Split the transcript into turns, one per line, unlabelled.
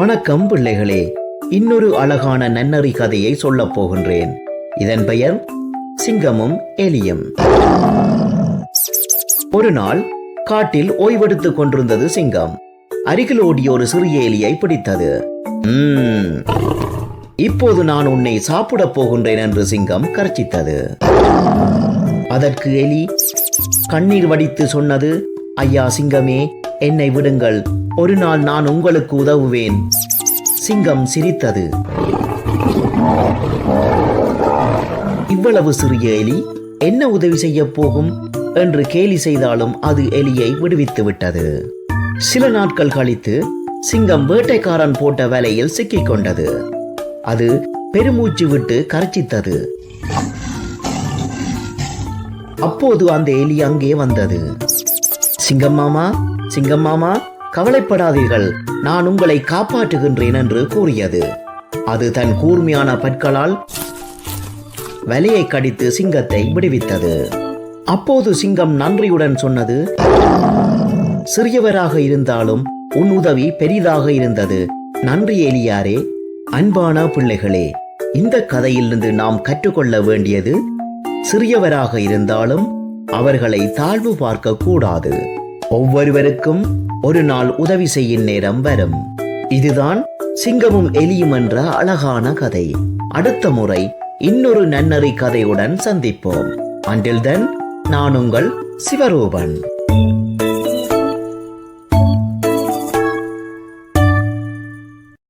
வணக்கம் பிள்ளைகளே. இன்னொரு அழகான நன்னறி கதையை சொல்லப் போகின்றேன். இதன் பெயர் சிங்கமும் எலியும். ஒரு நாள் காட்டில் ஓய்வெடுத்துக் கொண்டிருந்தது சிங்கம். அருகில் ஓடிய ஒரு சிறிய எலியை பிடித்தது. இப்போது நான் உன்னை சாப்பிடப் போகின்றேன் என்று சிங்கம் கர்ச்சித்தது. அதற்கு எலி கண்ணீர் வடித்து சொன்னது ஐயா சிங்கமே என்னை விடுங்கள். ஒரு நாள் நான் உங்களுக்கு உதவுவேன். சிங்கம் சிரித்தது. இவ்வளவு சிறிய எலி என்ன உதவி செய்ய போகும்? என்று கேலி செய்தாலும் அது எலியை விடுவித்து விட்டது. சில நாட்கள் கழித்து சிங்கம் வேட்டைக்காரன் போட்ட வலையில் சிக்கிக் கொண்டது. அது பெருமூச்சு விட்டு கரைச்சித்தது. அப்போது அந்த எலி அங்கே வந்தது. சிங்கம் மாமா சிங்கம் மாமா கவலைப்படாதீர்கள் நான் உங்களை காப்பாற்றுகின்றேன் என்று கூறியது. அது தன் கூர்மையான பற்களால் வலையை கடித்து சிங்கத்தை விடுவித்தது. அப்போது சிங்கம் நன்றியுடன் சொன்னது சிறியவராக இருந்தாலும் உன் உதவி பெரிதாக இருந்தது. நன்றி எலியாரே. அன்பான பிள்ளைகளே இந்த கதையிலிருந்து நாம் கற்றுக்கொள்ள வேண்டியது சிறியவராக இருந்தாலும் அவர்களை தாழ்வு பார்க்க கூடாது ஒவ்வொருவருக்கும் ஒரு நாள் உதவி செய்யும் நேரம் வரும். இதுதான் சிங்கமும் எலியும் என்ற அழகான கதை. அடுத்த முறை இன்னொரு நன்னறி கதையுடன் சந்திப்போம். அண்டில் தென் நான் உங்கள் சிவரூபன்.